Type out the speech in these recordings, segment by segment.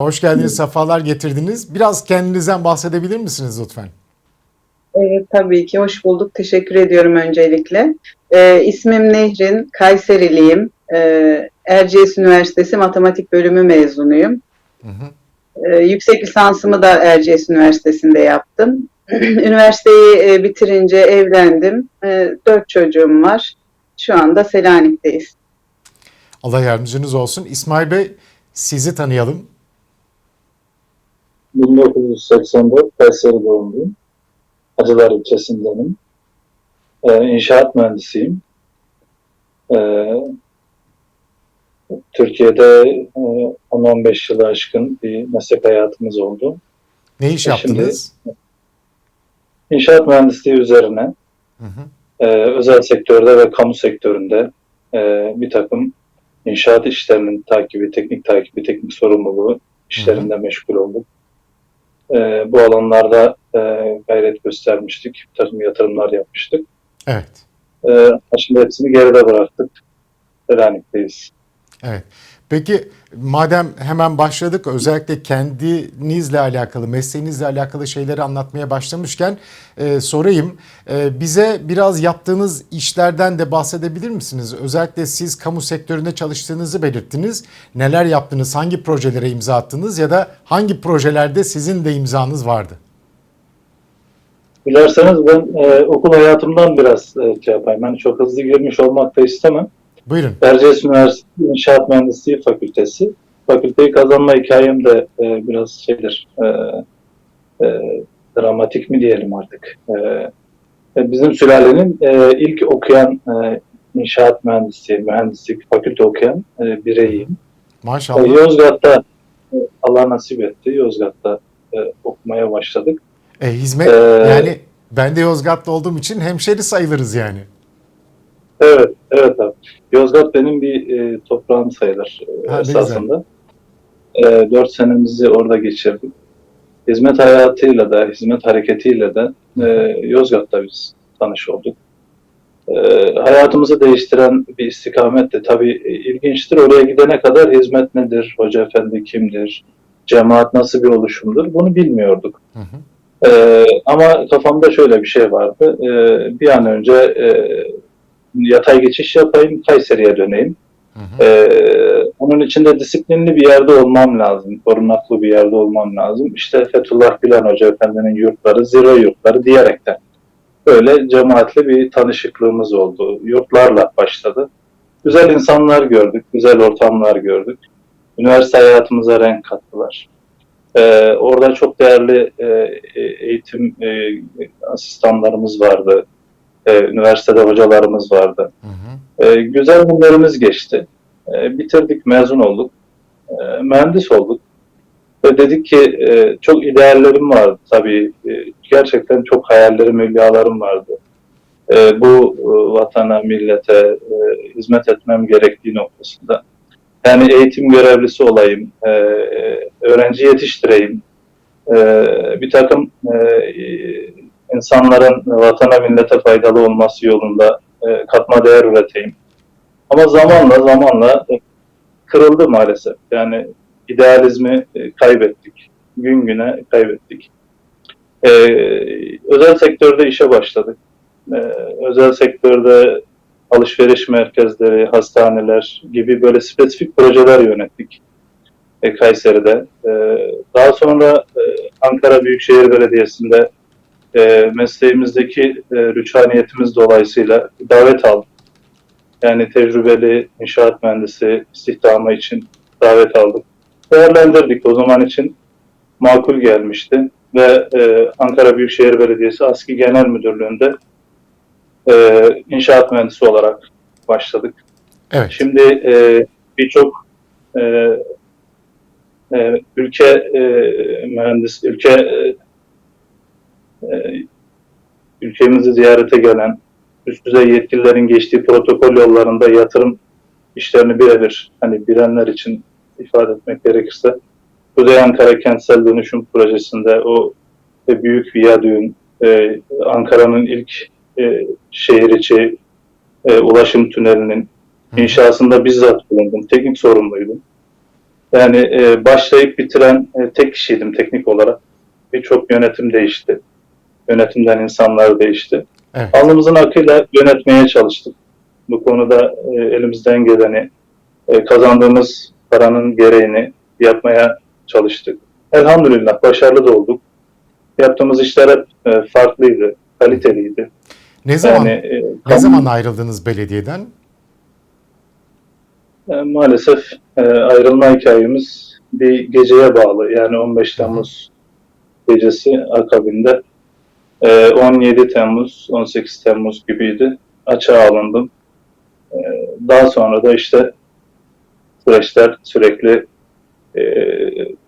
Hoş geldiniz, sefalar getirdiniz. Biraz kendinizden bahsedebilir misiniz lütfen? Evet, tabii ki hoş bulduk. Teşekkür ediyorum öncelikle. Ee, ismim Nehrin, Kayseriliyim. Ee, Erciyes Üniversitesi Matematik Bölümü mezunuyum. Hı hı. Ee, yüksek lisansımı da Erciyes Üniversitesi'nde yaptım. Üniversiteyi e, bitirince evlendim. Ee, dört çocuğum var. Şu anda Selanik'teyiz. Allah yardımcınız olsun. İsmail Bey, sizi tanıyalım. 1984 Kayseri doğumluyum. Acılar ilçesindenim. Ee, inşaat mühendisiyim. Ee, Türkiye'de e, 10-15 yılı aşkın bir meslek hayatımız oldu. Ne iş E, şimdi- yaptınız? İnşaat mühendisliği üzerine Hı hı. e, özel sektörde ve kamu sektöründe e, bir takım inşaat işlerinin takibi, teknik takibi, teknik sorumluluğu işlerinde meşgul olduk. E, bu alanlarda e, gayret göstermiştik, bir takım yatırımlar yapmıştık. Evet. E, şimdi hepsini geride bıraktık. Selanik'teyiz. Evet. Peki madem hemen başladık özellikle kendinizle alakalı, mesleğinizle alakalı şeyleri anlatmaya başlamışken e, sorayım. E, bize biraz yaptığınız işlerden de bahsedebilir misiniz? Özellikle siz kamu sektöründe çalıştığınızı belirttiniz. Neler yaptınız, hangi projelere imza attınız ya da hangi projelerde sizin de imzanız vardı? Dilerseniz ben e, okul hayatımdan biraz e, şey yapayım. Ben çok hızlı girmiş olmak da istemem. Buyurun. Erciyes Üniversitesi İnşaat Mühendisliği Fakültesi. Fakülteyi kazanma hikayem de e, biraz şeydir, e, e, dramatik mi diyelim artık. E, e, bizim sülalenin e, ilk okuyan e, inşaat mühendisliği, mühendislik fakülte okuyan e, bireyiyim. E, Maşallah. Yozgat'ta e, Allah nasip etti. Yozgat'ta e, okumaya başladık. E, hizmet Ee, yani ben de Yozgat'ta olduğum için hemşeri sayılırız yani. Evet, evet abi. Yozgat benim bir e, toprağım sayılır e, Ha, esasında. E, dört senemizi orada geçirdik. Hizmet hayatıyla da, hizmet hareketiyle de e, Yozgat'ta biz tanış olduk. E, hayatımızı değiştiren bir istikamet de tabii e, ilginçtir. Oraya gidene kadar hizmet nedir, hoca efendi kimdir, cemaat nasıl bir oluşumdur bunu bilmiyorduk. Hı hı. Ee, ama kafamda şöyle bir şey vardı. Ee, bir an önce e, yatay geçiş yapayım, Kayseri'ye döneyim. Hı hı. Ee, onun için de disiplinli bir yerde olmam lazım. Korunaklı bir yerde olmam lazım. İşte Fethullah Gülen Hoca Efendi'nin yurtları, zirve yurtları diyerekten. Böyle cemaatle bir tanışıklığımız oldu. Yurtlarla başladı. Güzel insanlar gördük, güzel ortamlar gördük. Üniversite hayatımıza renk kattılar. Ee, orada çok değerli e, e, eğitim e, asistanlarımız vardı. Ee, üniversitede hocalarımız vardı. Hı hı. Ee, güzel günlerimiz geçti. Ee, bitirdik, mezun olduk. Ee, mühendis olduk. Ve dedik ki e, çok ideallerim vardı tabii. E, gerçekten çok hayallerim, hülyalarım vardı. E, bu e, vatana, millete e, hizmet etmem gerektiği noktasında. Yani eğitim görevlisi olayım, e, e, öğrenci yetiştireyim, e, bir takım e, insanların vatana, millete faydalı olması yolunda e, katma değer üreteyim. Ama zamanla zamanla e, kırıldı maalesef. Yani idealizmi e, kaybettik. Gün güne kaybettik. E, özel sektörde işe başladık. E, özel sektörde alışveriş merkezleri, hastaneler gibi böyle spesifik projeler yönettik e, Kayseri'de. E, daha sonra e, Ankara Büyükşehir Belediyesi'nde e, mesleğimizdeki e, rüçhaniyetimiz dolayısıyla davet aldık. Yani tecrübeli inşaat mühendisi istihdamı için davet aldık. Değerlendirdik o zaman için makul gelmişti ve e, Ankara Büyükşehir Belediyesi ASKİ Genel Müdürlüğü'nde e, inşaat mühendisi olarak başladık. Evet. Şimdi e, birçok e, e, ülke e, mühendis, ülke e, ülkemizi ziyarete gelen üst düzey yetkililerin geçtiği protokol yollarında yatırım işlerini birebir hani bilenler için ifade etmek gerekirse Kuzey Ankara Kentsel Dönüşüm Projesi'nde o e, büyük viyadüğün e, Ankara'nın ilk e, şehir içi e, ulaşım tünelinin inşasında bizzat bulundum. Teknik sorumluydum. Yani e, başlayıp bitiren e, tek kişiydim teknik olarak. Birçok yönetim değişti. Yönetimden insanlar değişti. Evet. Alnımızın akıyla yönetmeye çalıştık. Bu konuda e, elimizden geleni, e, kazandığımız paranın gereğini yapmaya çalıştık. Elhamdülillah başarılı da olduk. Yaptığımız işler hep e, farklıydı, kaliteliydi. Ne zaman Yani e, ne zaman ayrıldınız belediyeden? E, maalesef e, ayrılma hikayemiz bir geceye bağlı. Yani 15 Temmuz gecesi akabinde e, 17 Temmuz, 18 Temmuz gibiydi. Açığa alındım. E, daha sonra da işte süreçler sürekli e,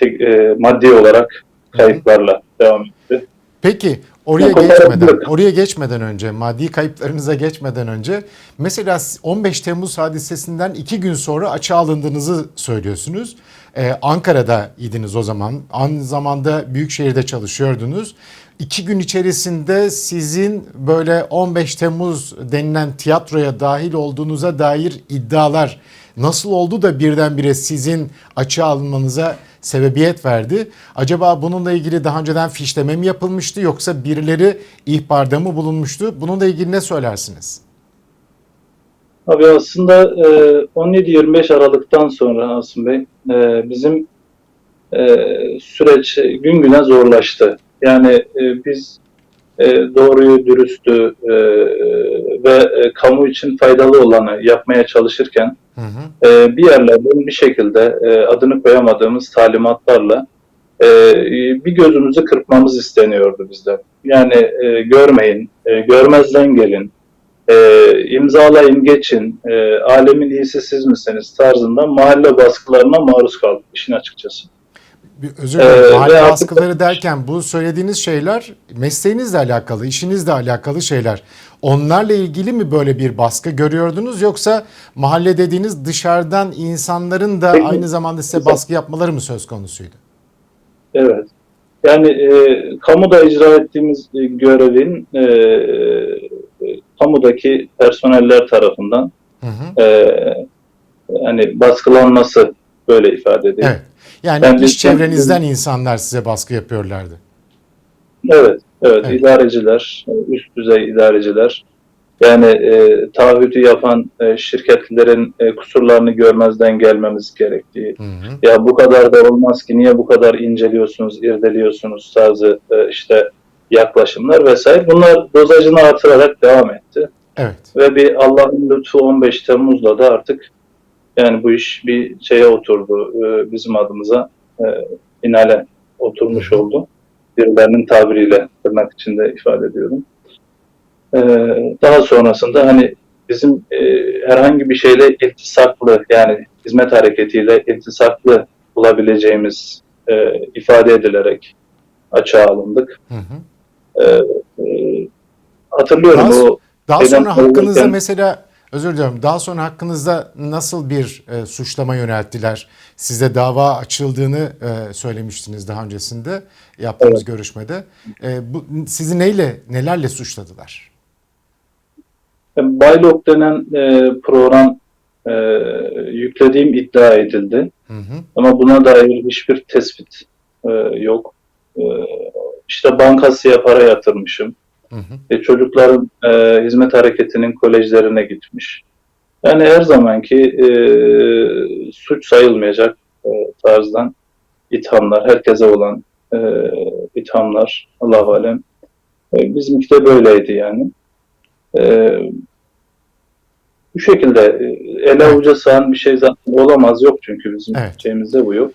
tek- e, maddi olarak kayıplarla devam etti. Peki oraya Yok, geçmeden, oraya geçmeden önce, maddi kayıplarınıza geçmeden önce mesela 15 Temmuz hadisesinden iki gün sonra açığa alındığınızı söylüyorsunuz. Ee, Ankara'da idiniz o zaman. Aynı zamanda Büyükşehir'de çalışıyordunuz. İki gün içerisinde sizin böyle 15 Temmuz denilen tiyatroya dahil olduğunuza dair iddialar nasıl oldu da birdenbire sizin açığa alınmanıza sebebiyet verdi? Acaba bununla ilgili daha önceden fişleme mi yapılmıştı yoksa birileri ihbarda mı bulunmuştu? Bununla ilgili ne söylersiniz? Abi aslında e, 17-25 Aralık'tan sonra Asım Bey e, bizim e, süreç gün güne zorlaştı. Yani e, biz e, doğruyu, dürüstü e, ve e, kamu için faydalı olanı yapmaya çalışırken Hı hı. e, bir yerlerden bir şekilde e, adını koyamadığımız talimatlarla e, bir gözümüzü kırpmamız isteniyordu bizden. Yani e, görmeyin, e, görmezden gelin, e, imzalayın geçin, e, alemin iyisi siz misiniz tarzında mahalle baskılarına maruz kaldık işin açıkçası. Bir özür dilerim. Ee, Mahalle ve- baskıları derken bu söylediğiniz şeyler mesleğinizle alakalı, işinizle alakalı şeyler. Onlarla ilgili mi böyle bir baskı görüyordunuz yoksa mahalle dediğiniz dışarıdan insanların da Peki. aynı zamanda size baskı yapmaları mı söz konusuydu? Evet. Yani e, kamuda icra ettiğimiz e, görevin e, e, kamudaki personeller tarafından Hı hı. e, hani baskılanması böyle ifade edeyim. Evet. Yani Ben iş çevrenizden insanlar size baskı yapıyorlardı. Evet, evet, Evet. idareciler, üst düzey idareciler, yani e, taahhütü yapan e, şirketlerin e, kusurlarını görmezden gelmemiz gerektiği, Hı hı. ya bu kadar da olmaz ki niye bu kadar inceliyorsunuz, irdeliyorsunuz tarzı e, işte yaklaşımlar vesaire. Bunlar dozajını artırarak devam etti. Evet. Ve bir Allah'ın lütfu 15 Temmuz'da da artık yani bu iş bir şeye oturdu e, bizim adımıza e, finale oturmuş oldu. Birilerinin tabiriyle tırnak içinde ifade ediyorum. E, daha sonrasında hani bizim e, herhangi bir şeyle iltisaklı yani hizmet hareketiyle iltisaklı bulabileceğimiz e, ifade edilerek açığa alındık. Hı hı. E, e, hatırlıyorum Daha- o Daha sonra hakkınızda mesela özür diliyorum. Daha sonra hakkınızda nasıl bir e, suçlama yönelttiler? Size dava açıldığını e, söylemiştiniz daha öncesinde yaptığımız Evet. görüşmede. E, bu sizi neyle nelerle suçladılar? Baylok denen e, program e, yüklediğim iddia edildi. Hı hı. Ama buna dair hiçbir tespit e, yok. E, işte bankasıya para yatırmışım. Hı hı. E, çocukların e, hizmet hareketinin kolejlerine gitmiş. Yani her zamanki e, suç sayılmayacak e, tarzdan ithamlar, herkese olan e, ithamlar, Allah alem. E, bizimki de böyleydi yani. E, bu şekilde e, ele avuca sığan bir şey zaten olamaz yok çünkü bizim Evet. şeyimizde bu yok.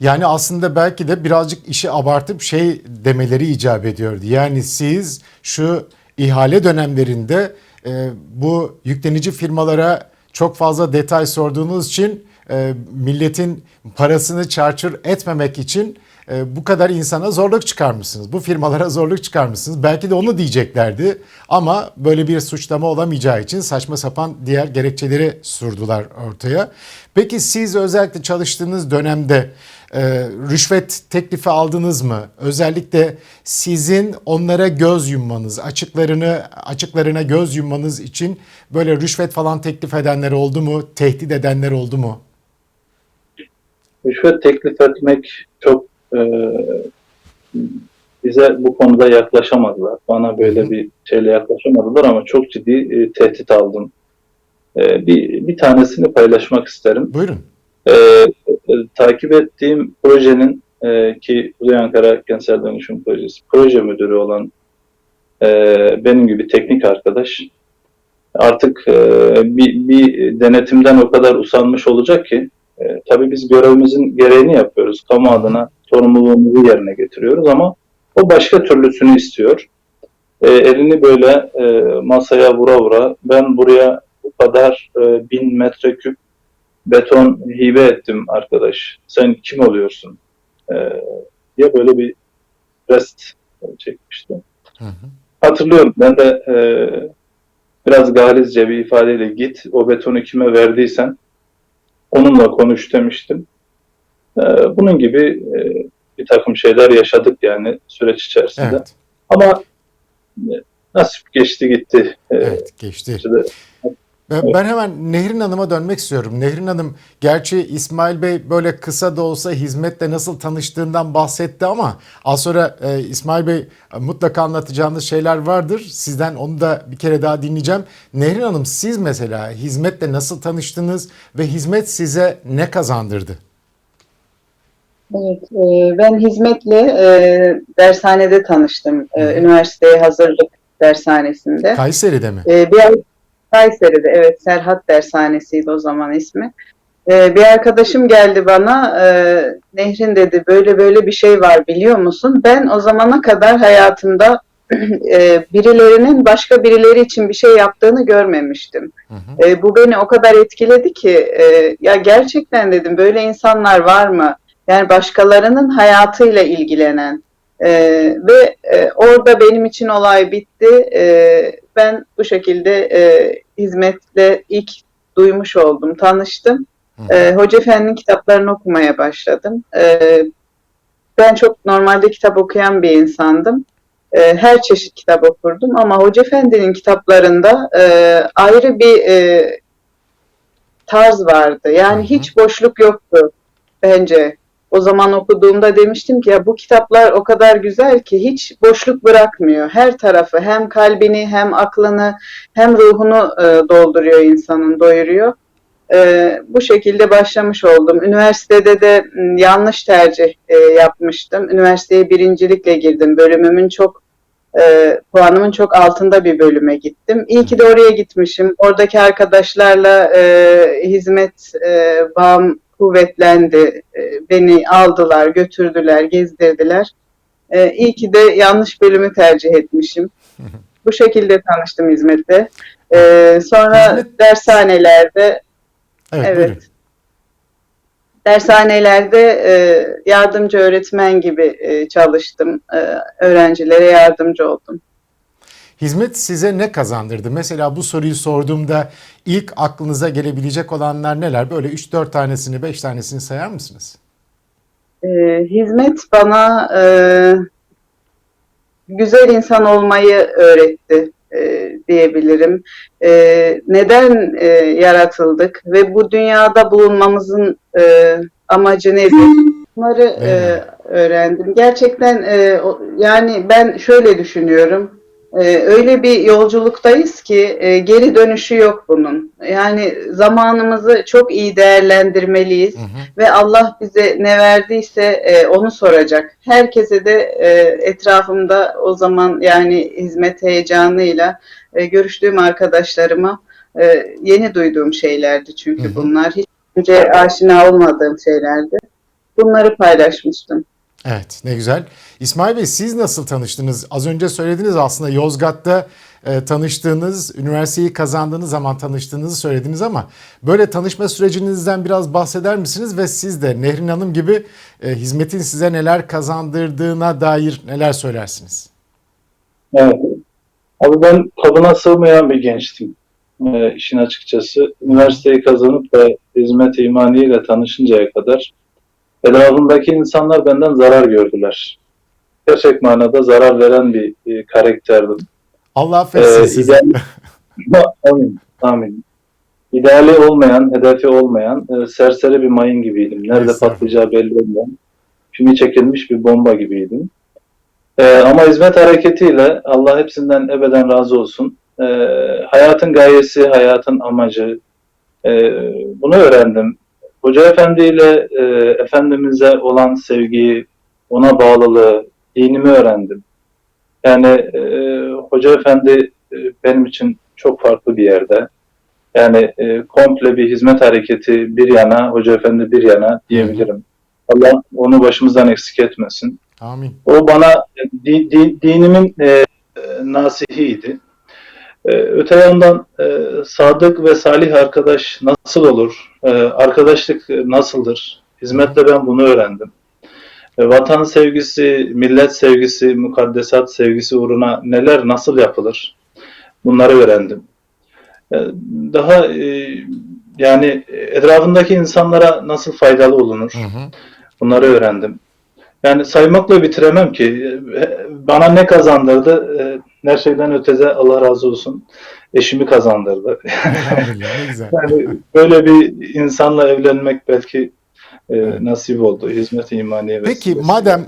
Yani aslında belki de birazcık işi abartıp şey demeleri icap ediyordu. Yani siz şu ihale dönemlerinde e, bu yüklenici firmalara çok fazla detay sorduğunuz için e, milletin parasını çarçur etmemek için e, bu kadar insana zorluk çıkarmışsınız. Bu firmalara zorluk çıkarmışsınız. Belki de onu diyeceklerdi ama böyle bir suçlama olamayacağı için saçma sapan diğer gerekçeleri sürdüler ortaya. Peki siz özellikle çalıştığınız dönemde e, rüşvet teklifi aldınız mı? Özellikle sizin onlara göz yummanız, açıklarını açıklarına göz yummanız için böyle rüşvet falan teklif edenler oldu mu? Tehdit edenler oldu mu? rüşvet teklif etmek çok e, bize bu konuda yaklaşamadılar. Bana böyle Hı bir şeyle yaklaşamadılar ama çok ciddi e, tehdit aldım. E, bir, bir tanesini paylaşmak isterim. Buyurun. E, e, takip ettiğim projenin e, ki Kuzey Ankara Kentsel Dönüşüm Projesi proje müdürü olan e, benim gibi teknik arkadaş artık e, bir, bir denetimden o kadar usanmış olacak ki e, tabii biz görevimizin gereğini yapıyoruz. Kamu adına sorumluluğumuzu yerine getiriyoruz ama o başka türlüsünü istiyor. E, elini böyle e, masaya vura vura ben buraya bu kadar e, bin metreküp beton hibe ettim arkadaş. Sen kim oluyorsun? E, diye böyle bir rest çekmişti. Hı hı. Hatırlıyorum ben de e, biraz galizce bir ifadeyle git o betonu kime verdiysen onunla konuş demiştim. E, bunun gibi e, bir takım şeyler yaşadık yani süreç içerisinde. Evet. Ama e, nasip geçti gitti. E, Evet geçti. işte Ben, ben hemen Nehrin Hanım'a dönmek istiyorum. Nehrin Hanım gerçi İsmail Bey böyle kısa da olsa hizmetle nasıl tanıştığından bahsetti ama az sonra e, İsmail Bey e, mutlaka anlatacağınız şeyler vardır. Sizden onu da bir kere daha dinleyeceğim. Nehrin Hanım siz mesela hizmetle nasıl tanıştınız ve hizmet size ne kazandırdı? Evet, e, ben hizmetle e, dershanede tanıştım. E, üniversiteye hazırlık dershanesinde. Kayseri'de mi? E, bir ay- Kayseri'de, evet Serhat Dershanesi'ydi o zaman ismi. E, bir arkadaşım geldi bana, e, Nehrin dedi böyle böyle bir şey var biliyor musun? Ben o zamana kadar hayatımda e, birilerinin başka birileri için bir şey yaptığını görmemiştim. Hı hı. E, bu beni o kadar etkiledi ki e, ya gerçekten dedim böyle insanlar var mı? Yani başkalarının hayatıyla ilgilenen E, ve e, orada benim için olay bitti. E, ben bu şekilde e, hizmetle ilk duymuş oldum, tanıştım. Hı. E, Hoca Efendi'nin kitaplarını okumaya başladım. E, ben çok normalde kitap okuyan bir insandım. E, her çeşit kitap okurdum ama Hoca Efendi'nin kitaplarında e, ayrı bir e, tarz vardı. Yani Hı hı. hiç boşluk yoktu bence. O zaman okuduğumda demiştim ki ya bu kitaplar o kadar güzel ki hiç boşluk bırakmıyor. Her tarafı hem kalbini hem aklını hem ruhunu e, dolduruyor insanın, doyuruyor. E, bu şekilde başlamış oldum. Üniversitede de yanlış tercih e, yapmıştım. Üniversiteye birincilikle girdim. Bölümümün çok e, puanımın çok altında bir bölüme gittim. İyi ki de oraya gitmişim. Oradaki arkadaşlarla e, hizmet e, bağım kuvvetlendi. E, beni aldılar, götürdüler, gezdirdiler. E, iyi ki de yanlış bölümü tercih etmişim. Bu şekilde tanıştım hizmette. E, sonra Hizmet- dershanelerde Evet, Evet. buyurun. Dershanelerde e, yardımcı öğretmen gibi e, çalıştım. E, öğrencilere yardımcı oldum. Hizmet size ne kazandırdı? Mesela bu soruyu sorduğumda ilk aklınıza gelebilecek olanlar neler? Böyle 3-4 tanesini, 5 tanesini sayar mısınız? E, hizmet bana e, güzel insan olmayı öğretti e, diyebilirim. E, neden e, yaratıldık ve bu dünyada bulunmamızın e, amacı nedir? Bunları e, öğrendim. Gerçekten e, yani ben şöyle düşünüyorum. E, öyle bir yolculuktayız ki e, geri dönüşü yok bunun. Yani zamanımızı çok iyi değerlendirmeliyiz Hı hı. ve Allah bize ne verdiyse e, onu soracak. Herkese de e, etrafımda o zaman yani hizmet heyecanıyla e, görüştüğüm arkadaşlarıma e, yeni duyduğum şeylerdi çünkü Hı hı. bunlar hiç önce aşina olmadığım şeylerdi. Bunları paylaşmıştım. Evet ne güzel. İsmail Bey siz nasıl tanıştınız? Az önce söylediniz aslında Yozgat'ta e, tanıştığınız, üniversiteyi kazandığınız zaman tanıştığınızı söylediniz ama böyle tanışma sürecinizden biraz bahseder misiniz? Ve siz de Nehrin Hanım gibi e, hizmetin size neler kazandırdığına dair neler söylersiniz? Evet. Abi ben kabına sığmayan bir gençtim. Ee, işin açıkçası. Üniversiteyi kazanıp da hizmet imaniyle tanışıncaya kadar etrafımdaki insanlar benden zarar gördüler. Gerçek manada zarar veren bir e, karakterdim. Allah affetsin Ee, sizi. ideal- amin, amin. ideali olmayan, hedefi olmayan, e, serseri bir mayın gibiydim. Nerede patlayacağı belli olmayan, pimi çekilmiş bir bomba gibiydim. E, ama hizmet hareketiyle Allah hepsinden ebeden razı olsun. E, hayatın gayesi, hayatın amacı, e, bunu öğrendim. Hoca Efendi ile e, Efendimiz'e olan sevgiyi, ona bağlılığı, dinimi öğrendim. Yani e, Hoca Efendi e, benim için çok farklı bir yerde. Yani e, komple bir hizmet hareketi bir yana, Hoca Efendi bir yana diyebilirim. Allah onu başımızdan eksik etmesin. Amin. O bana e, di- di- dinimin e, e, nasihiydi. E, öte yandan e, sadık ve salih arkadaş nasıl olur? E, arkadaşlık nasıldır? Hizmette ben bunu öğrendim. E, vatan sevgisi, millet sevgisi, mukaddesat sevgisi uğruna neler nasıl yapılır? Bunları öğrendim. E, daha e, yani etrafındaki insanlara nasıl faydalı olunur? Hı hı. Bunları öğrendim. Yani saymakla bitiremem ki. Bana ne kazandırdı? Her şeyden ötede Allah razı olsun. Eşimi kazandırdı. Elhamdülillah ne güzel. Yani böyle bir insanla evlenmek belki e, nasip oldu. Hizmet-i imaniye Peki vesilesiyle. madem